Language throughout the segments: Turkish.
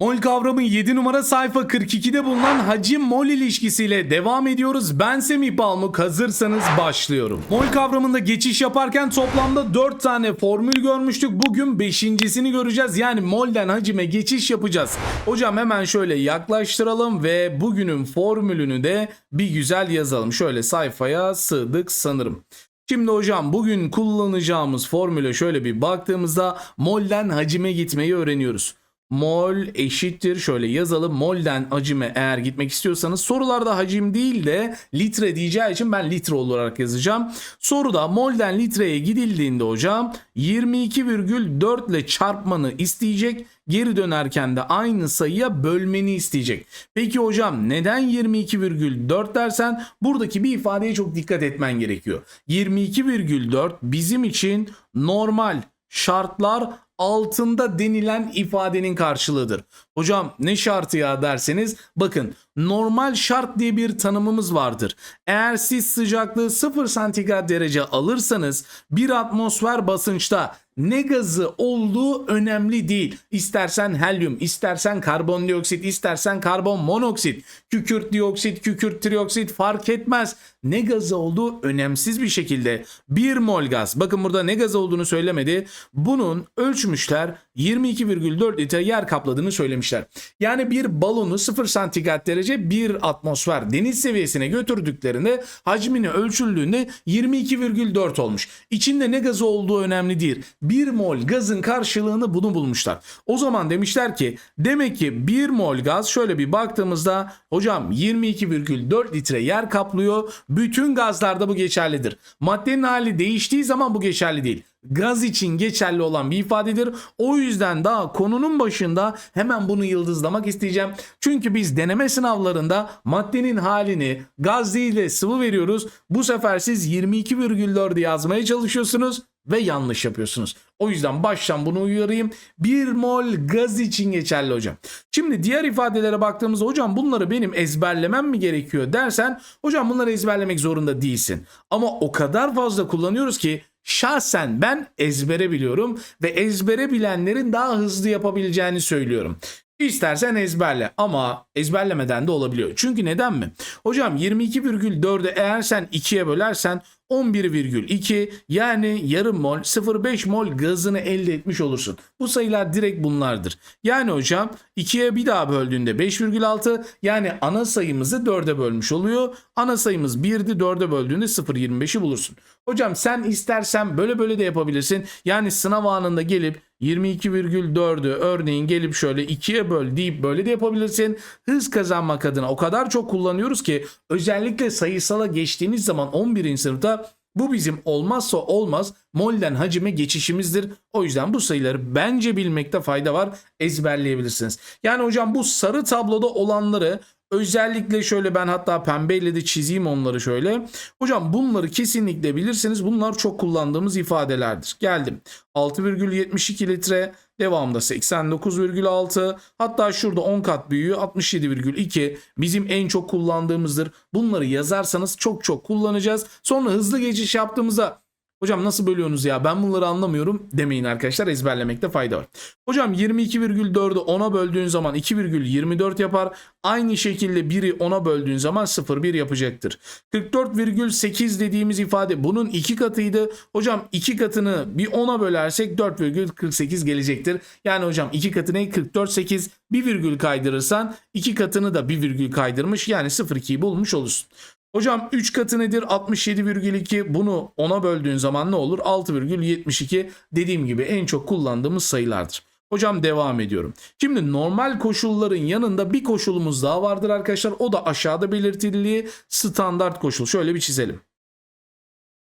Mol kavramı 7 numara sayfa 42'de bulunan hacim mol ilişkisiyle devam ediyoruz. Ben Semih Balmuk hazırsanız başlıyorum. Mol kavramında geçiş yaparken toplamda 4 tane formül görmüştük. Bugün 5.sini göreceğiz. Yani molden hacime geçiş yapacağız. Hocam hemen şöyle yaklaştıralım ve bugünün formülünü de bir güzel yazalım. Şöyle sayfaya sığdık sanırım. Şimdi hocam bugün kullanacağımız formüle şöyle bir baktığımızda molden hacime gitmeyi öğreniyoruz. Mol eşittir şöyle yazalım. Molden hacime eğer gitmek istiyorsanız sorularda hacim değil de litre diyeceği için ben litre olarak yazacağım. Soruda molden litreye gidildiğinde hocam 22,4 ile çarpmanı isteyecek. Geri dönerken de aynı sayıya bölmeni isteyecek. Peki hocam neden 22,4 dersen buradaki bir ifadeye çok dikkat etmen gerekiyor. 22,4 bizim için normal şartlar altında denilen ifadenin karşılığıdır. Hocam ne şartı ya derseniz bakın normal şart diye bir tanımımız vardır. Eğer siz sıcaklığı 0 santigrat derece alırsanız bir atmosfer basınçta ne gazı olduğu önemli değil. İstersen helyum, istersen karbondioksit, istersen karbon monoksit, kükürt dioksit, kükürt trioksit fark etmez. Ne gazı olduğu önemsiz bir şekilde 1 mol gaz. Bakın burada ne gaz olduğunu söylemedi. Bunun ölçmüşler 22,4 litre yer kapladığını söylemişler. Yani bir balonu 0 santigrat derece 1 atmosfer deniz seviyesine götürdüklerinde hacmini ölçüldüğünde 22,4 olmuş. İçinde ne gazı olduğu önemli değil. 1 mol gazın karşılığını bunu bulmuşlar. O zaman demişler ki demek ki 1 mol gaz şöyle bir baktığımızda hocam 22,4 litre yer kaplıyor. Bütün gazlarda bu geçerlidir. Maddenin hali değiştiği zaman bu geçerli değil gaz için geçerli olan bir ifadedir. O yüzden daha konunun başında hemen bunu yıldızlamak isteyeceğim. Çünkü biz deneme sınavlarında maddenin halini gaz değil de sıvı veriyoruz. Bu sefer siz 22,4 yazmaya çalışıyorsunuz ve yanlış yapıyorsunuz. O yüzden baştan bunu uyarayım. 1 mol gaz için geçerli hocam. Şimdi diğer ifadelere baktığımızda hocam bunları benim ezberlemem mi gerekiyor dersen hocam bunları ezberlemek zorunda değilsin. Ama o kadar fazla kullanıyoruz ki şahsen ben ezbere biliyorum ve ezbere bilenlerin daha hızlı yapabileceğini söylüyorum. İstersen ezberle ama ezberlemeden de olabiliyor. Çünkü neden mi? Hocam 22,4'ü eğer sen 2'ye bölersen 11,2 yani yarım mol 0,5 mol gazını elde etmiş olursun. Bu sayılar direkt bunlardır. Yani hocam 2'ye bir daha böldüğünde 5,6 yani ana sayımızı 4'e bölmüş oluyor. Ana sayımız 1'di 4'e böldüğünde 0,25'i bulursun. Hocam sen istersen böyle böyle de yapabilirsin. Yani sınav anında gelip 22,4'ü örneğin gelip şöyle 2'ye böl deyip böyle de yapabilirsin. Hız kazanmak adına o kadar çok kullanıyoruz ki özellikle sayısala geçtiğimiz zaman 11. sınıfta bu bizim olmazsa olmaz molden hacime geçişimizdir. O yüzden bu sayıları bence bilmekte fayda var. Ezberleyebilirsiniz. Yani hocam bu sarı tabloda olanları Özellikle şöyle ben hatta pembeyle de çizeyim onları şöyle. Hocam bunları kesinlikle bilirsiniz. Bunlar çok kullandığımız ifadelerdir. Geldim. 6,72 litre devamında 89,6 hatta şurada 10 kat büyüğü 67,2 bizim en çok kullandığımızdır. Bunları yazarsanız çok çok kullanacağız. Sonra hızlı geçiş yaptığımızda Hocam nasıl bölüyorsunuz ya ben bunları anlamıyorum demeyin arkadaşlar ezberlemekte fayda var. Hocam 22,4'ü 10'a böldüğün zaman 2,24 yapar. Aynı şekilde 1'i 10'a böldüğün zaman 0,1 yapacaktır. 44,8 dediğimiz ifade bunun 2 katıydı. Hocam 2 katını bir 10'a bölersek 4,48 gelecektir. Yani hocam 2 katı ne? 44,8 bir virgül kaydırırsan 2 katını da bir virgül kaydırmış yani 0,2'yi bulmuş olursun. Hocam 3 katı nedir? 67,2. Bunu 10'a böldüğün zaman ne olur? 6,72. Dediğim gibi en çok kullandığımız sayılardır. Hocam devam ediyorum. Şimdi normal koşulların yanında bir koşulumuz daha vardır arkadaşlar. O da aşağıda belirtildiği standart koşul. Şöyle bir çizelim.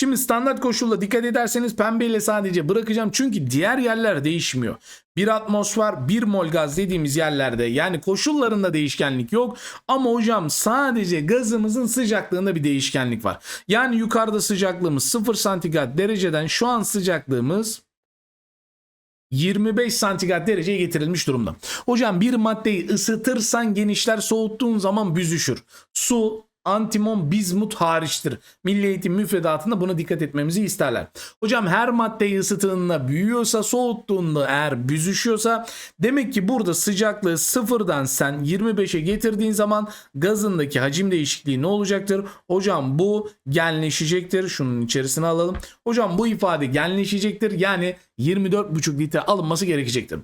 Şimdi standart koşulla dikkat ederseniz pembeyle sadece bırakacağım çünkü diğer yerler değişmiyor. Bir atmosfer, bir mol gaz dediğimiz yerlerde yani koşullarında değişkenlik yok. Ama hocam sadece gazımızın sıcaklığında bir değişkenlik var. Yani yukarıda sıcaklığımız 0 santigrat dereceden şu an sıcaklığımız 25 santigrat dereceye getirilmiş durumda. Hocam bir maddeyi ısıtırsan genişler, soğuttuğun zaman büzüşür. Su antimon, bizmut hariçtir. Milli Eğitim müfredatında buna dikkat etmemizi isterler. Hocam her maddeyi ısıtığında büyüyorsa, soğuttuğunda eğer büzüşüyorsa demek ki burada sıcaklığı sıfırdan sen 25'e getirdiğin zaman gazındaki hacim değişikliği ne olacaktır? Hocam bu genleşecektir. Şunun içerisine alalım. Hocam bu ifade genleşecektir. Yani 24,5 litre alınması gerekecektir.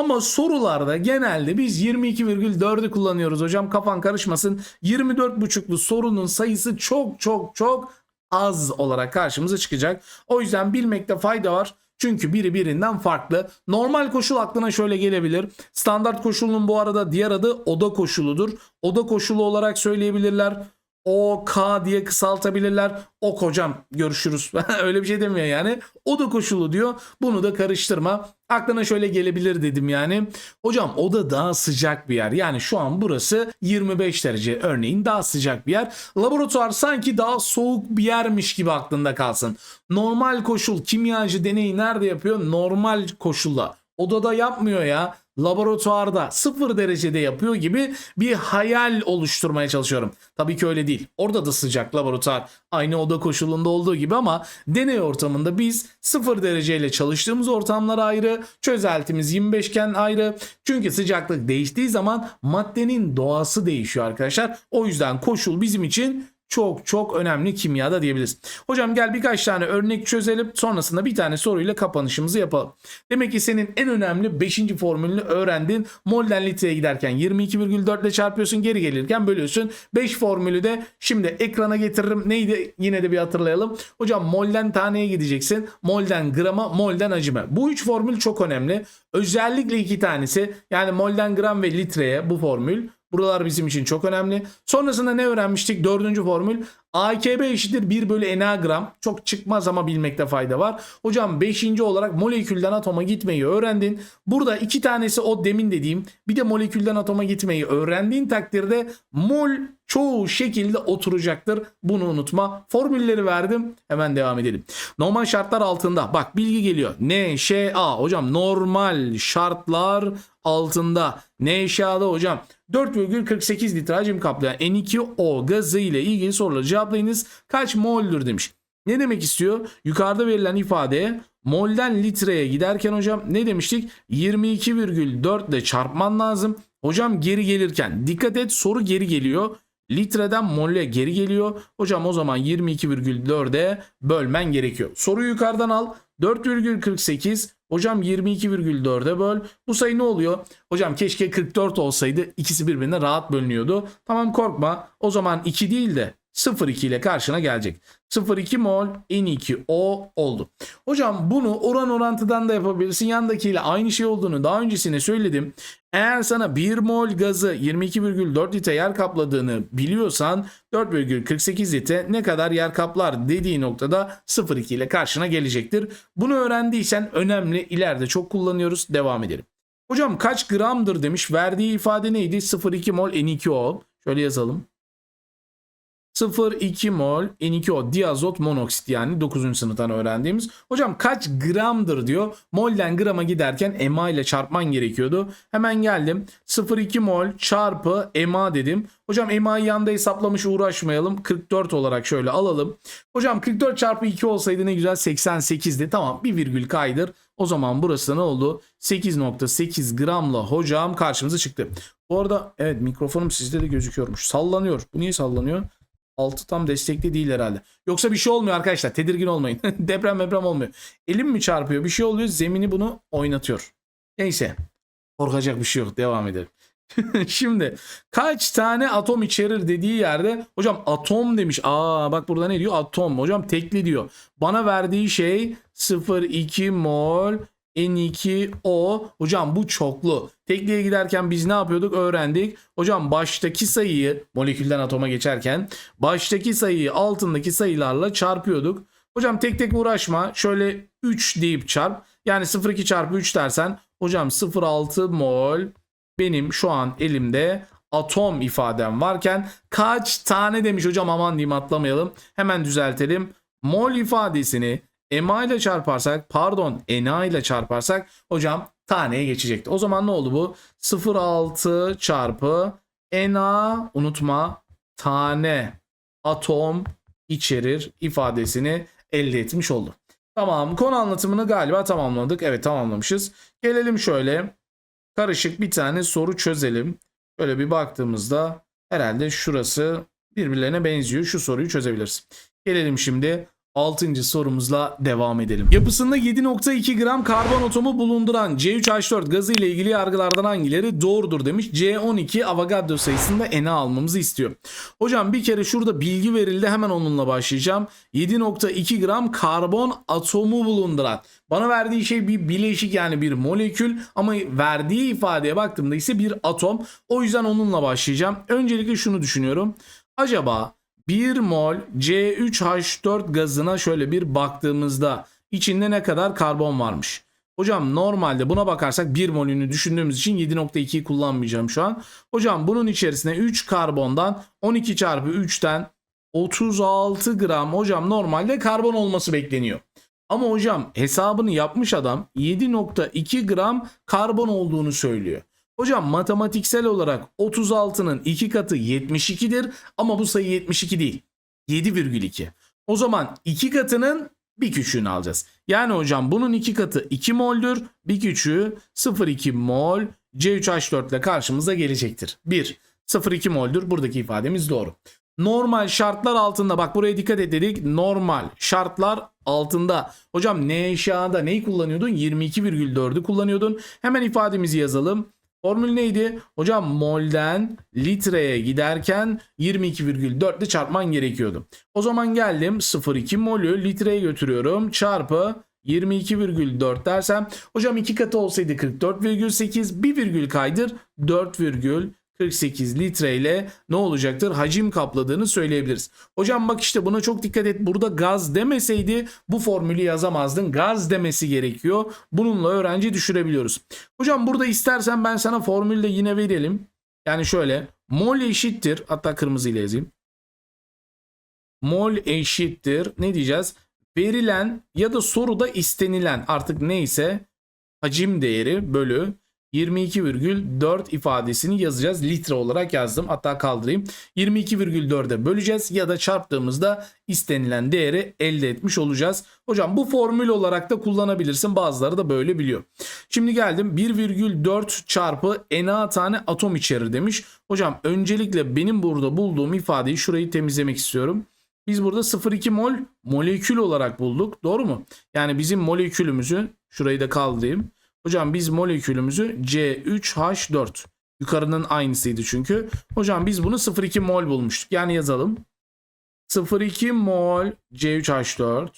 Ama sorularda genelde biz 22,4'ü kullanıyoruz hocam kafan karışmasın. 24,5'lu sorunun sayısı çok çok çok az olarak karşımıza çıkacak. O yüzden bilmekte fayda var. Çünkü biri birinden farklı. Normal koşul aklına şöyle gelebilir. Standart koşulunun bu arada diğer adı oda koşuludur. Oda koşulu olarak söyleyebilirler. OK diye kısaltabilirler. Ok hocam görüşürüz. Öyle bir şey demiyor yani. Oda koşulu diyor. Bunu da karıştırma. Aklına şöyle gelebilir dedim yani. Hocam oda daha sıcak bir yer. Yani şu an burası 25 derece örneğin daha sıcak bir yer. Laboratuvar sanki daha soğuk bir yermiş gibi aklında kalsın. Normal koşul kimyacı deneyi nerede yapıyor? Normal koşulla. Odada yapmıyor ya. Laboratuvarda sıfır derecede yapıyor gibi bir hayal oluşturmaya çalışıyorum. Tabii ki öyle değil. Orada da sıcak laboratuvar aynı oda koşulunda olduğu gibi ama deney ortamında biz sıfır dereceyle çalıştığımız ortamlar ayrı, çözeltimiz 25 iken ayrı. Çünkü sıcaklık değiştiği zaman maddenin doğası değişiyor arkadaşlar. O yüzden koşul bizim için çok çok önemli kimyada diyebiliriz. Hocam gel birkaç tane örnek çözelim. Sonrasında bir tane soruyla kapanışımızı yapalım. Demek ki senin en önemli 5. formülünü öğrendin. Mol'den litreye giderken 22,4 ile çarpıyorsun. Geri gelirken bölüyorsun. 5 formülü de şimdi ekrana getiririm. Neydi? Yine de bir hatırlayalım. Hocam mol'den taneye gideceksin. Mol'den grama, mol'den hacime. Bu 3 formül çok önemli. Özellikle iki tanesi yani mol'den gram ve litreye bu formül Buralar bizim için çok önemli. Sonrasında ne öğrenmiştik? Dördüncü formül. AKB eşittir 1 bölü enagram. Çok çıkmaz ama bilmekte fayda var. Hocam 5. olarak molekülden atoma gitmeyi öğrendin. Burada iki tanesi o demin dediğim bir de molekülden atoma gitmeyi öğrendiğin takdirde mol çoğu şekilde oturacaktır. Bunu unutma. Formülleri verdim. Hemen devam edelim. Normal şartlar altında. Bak bilgi geliyor. NŞA. Hocam normal şartlar altında. NŞA'da hocam 4,48 litre hacim kaplayan N2O gazı ile ilgili soruları cevaplayınız. Kaç mol'dür demiş. Ne demek istiyor? Yukarıda verilen ifadeye mol'den litreye giderken hocam ne demiştik? 22,4 ile çarpman lazım. Hocam geri gelirken dikkat et soru geri geliyor. Litreden mol'e geri geliyor. Hocam o zaman 22,4'e bölmen gerekiyor. Soruyu yukarıdan al. 4,48 Hocam 22,4'e böl. Bu sayı ne oluyor? Hocam keşke 44 olsaydı ikisi birbirine rahat bölünüyordu. Tamam korkma. O zaman 2 değil de 0,2 ile karşına gelecek. 0,2 mol N2O oldu. Hocam bunu oran orantıdan da yapabilirsin. Yandakiyle aynı şey olduğunu daha öncesine söyledim. Eğer sana 1 mol gazı 22,4 litre yer kapladığını biliyorsan 4,48 litre ne kadar yer kaplar dediği noktada 0,2 ile karşına gelecektir. Bunu öğrendiysen önemli ileride çok kullanıyoruz. Devam edelim. Hocam kaç gramdır demiş. Verdiği ifade neydi? 0,2 mol N2O. Şöyle yazalım. 0,2 mol N2O diazot monoksit yani 9. sınıftan öğrendiğimiz. Hocam kaç gramdır diyor. Mol'den grama giderken MA ile çarpman gerekiyordu. Hemen geldim. 0,2 mol çarpı MA dedim. Hocam MA'yı yanda hesaplamış uğraşmayalım. 44 olarak şöyle alalım. Hocam 44 çarpı 2 olsaydı ne güzel 88'di. Tamam bir virgül kaydır. O zaman burası ne oldu? 8.8 gramla hocam karşımıza çıktı. Bu arada evet mikrofonum sizde de gözüküyormuş. Sallanıyor. Bu niye sallanıyor? Altı tam destekli değil herhalde. Yoksa bir şey olmuyor arkadaşlar. Tedirgin olmayın. deprem deprem olmuyor. Elim mi çarpıyor? Bir şey oluyor. Zemini bunu oynatıyor. Neyse. Korkacak bir şey yok. Devam edelim. Şimdi kaç tane atom içerir dediği yerde hocam atom demiş. Aa bak burada ne diyor? Atom. Hocam tekli diyor. Bana verdiği şey 0,2 mol N2O. Hocam bu çoklu. Tekliğe giderken biz ne yapıyorduk? Öğrendik. Hocam baştaki sayıyı molekülden atoma geçerken baştaki sayıyı altındaki sayılarla çarpıyorduk. Hocam tek tek uğraşma. Şöyle 3 deyip çarp. Yani 0,2 çarpı 3 dersen hocam 0,6 mol benim şu an elimde atom ifadem varken kaç tane demiş hocam aman diyeyim atlamayalım. Hemen düzeltelim. Mol ifadesini MA ile çarparsak pardon NA ile çarparsak hocam taneye geçecekti. O zaman ne oldu bu? 0,6 çarpı NA unutma tane atom içerir ifadesini elde etmiş oldu. Tamam konu anlatımını galiba tamamladık. Evet tamamlamışız. Gelelim şöyle karışık bir tane soru çözelim. Böyle bir baktığımızda herhalde şurası birbirlerine benziyor. Şu soruyu çözebiliriz. Gelelim şimdi 6. sorumuzla devam edelim. Yapısında 7.2 gram karbon atomu bulunduran C3H4 gazı ile ilgili yargılardan hangileri doğrudur demiş. C12 Avogadro sayısında N'i almamızı istiyor. Hocam bir kere şurada bilgi verildi hemen onunla başlayacağım. 7.2 gram karbon atomu bulunduran. Bana verdiği şey bir bileşik yani bir molekül ama verdiği ifadeye baktığımda ise bir atom. O yüzden onunla başlayacağım. Öncelikle şunu düşünüyorum. Acaba 1 mol C3H4 gazına şöyle bir baktığımızda içinde ne kadar karbon varmış? Hocam normalde buna bakarsak 1 molünü düşündüğümüz için 7.2'yi kullanmayacağım şu an. Hocam bunun içerisine 3 karbondan 12 çarpı 3'ten 36 gram hocam normalde karbon olması bekleniyor. Ama hocam hesabını yapmış adam 7.2 gram karbon olduğunu söylüyor. Hocam matematiksel olarak 36'nın 2 katı 72'dir ama bu sayı 72 değil. 7,2. O zaman 2 katının bir küçüğünü alacağız. Yani hocam bunun 2 katı 2 moldür. Bir küçüğü 0,2 mol C3H4 ile karşımıza gelecektir. 1. 0,2 moldür. Buradaki ifademiz doğru. Normal şartlar altında bak buraya dikkat et dedik. Normal şartlar altında. Hocam ne eşyada neyi kullanıyordun? 22,4'ü kullanıyordun. Hemen ifademizi yazalım. Formül neydi? Hocam molden litreye giderken 22,4 ile çarpman gerekiyordu. O zaman geldim 0,2 molü litreye götürüyorum. Çarpı 22,4 dersem hocam iki katı olsaydı 44,8 bir virgül kaydır 4,48 litre ile ne olacaktır? Hacim kapladığını söyleyebiliriz. Hocam bak işte buna çok dikkat et. Burada gaz demeseydi bu formülü yazamazdın. Gaz demesi gerekiyor. Bununla öğrenci düşürebiliyoruz. Hocam burada istersen ben sana formülde yine verelim. Yani şöyle mol eşittir. Hatta kırmızıyla yazayım. Mol eşittir. Ne diyeceğiz? Verilen ya da soruda istenilen artık neyse hacim değeri bölü 22,4 ifadesini yazacağız. Litre olarak yazdım. Hatta kaldırayım. 22,4'e böleceğiz ya da çarptığımızda istenilen değeri elde etmiş olacağız. Hocam bu formül olarak da kullanabilirsin. Bazıları da böyle biliyor. Şimdi geldim 1,4 çarpı Na tane atom içerir demiş. Hocam öncelikle benim burada bulduğum ifadeyi şurayı temizlemek istiyorum. Biz burada 0,2 mol molekül olarak bulduk. Doğru mu? Yani bizim molekülümüzü şurayı da kaldırayım. Hocam biz molekülümüzü C3H4. Yukarının aynısıydı çünkü. Hocam biz bunu 0,2 mol bulmuştuk. Yani yazalım. 0,2 mol C3H4.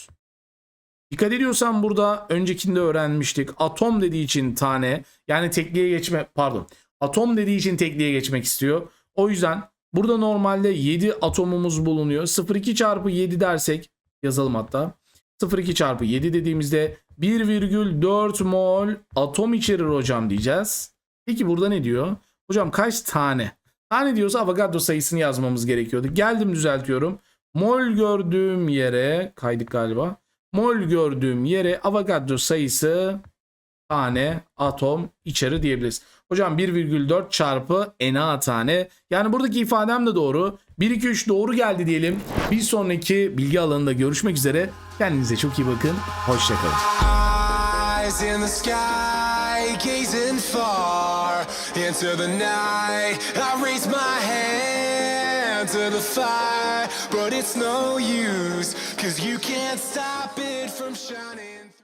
Dikkat ediyorsan burada öncekinde öğrenmiştik. Atom dediği için tane yani tekliğe geçme pardon. Atom dediği için tekliğe geçmek istiyor. O yüzden burada normalde 7 atomumuz bulunuyor. 0,2 çarpı 7 dersek yazalım hatta. 0,2 çarpı 7 dediğimizde 1,4 mol atom içerir hocam diyeceğiz. Peki burada ne diyor? Hocam kaç tane? Tane diyorsa Avogadro sayısını yazmamız gerekiyordu. Geldim düzeltiyorum. Mol gördüğüm yere kaydık galiba. Mol gördüğüm yere Avogadro sayısı tane atom içeri diyebiliriz. Hocam 1,4 çarpı Na tane. Yani buradaki ifadem de doğru. 1, 2, 3 doğru geldi diyelim. Bir sonraki bilgi alanında görüşmek üzere. Kendinize çok iyi bakın. Hoşçakalın. Eyes in the sky, gazing far into the night. I raise my hand to the fire, but it's no use, cause you can't stop it from shining.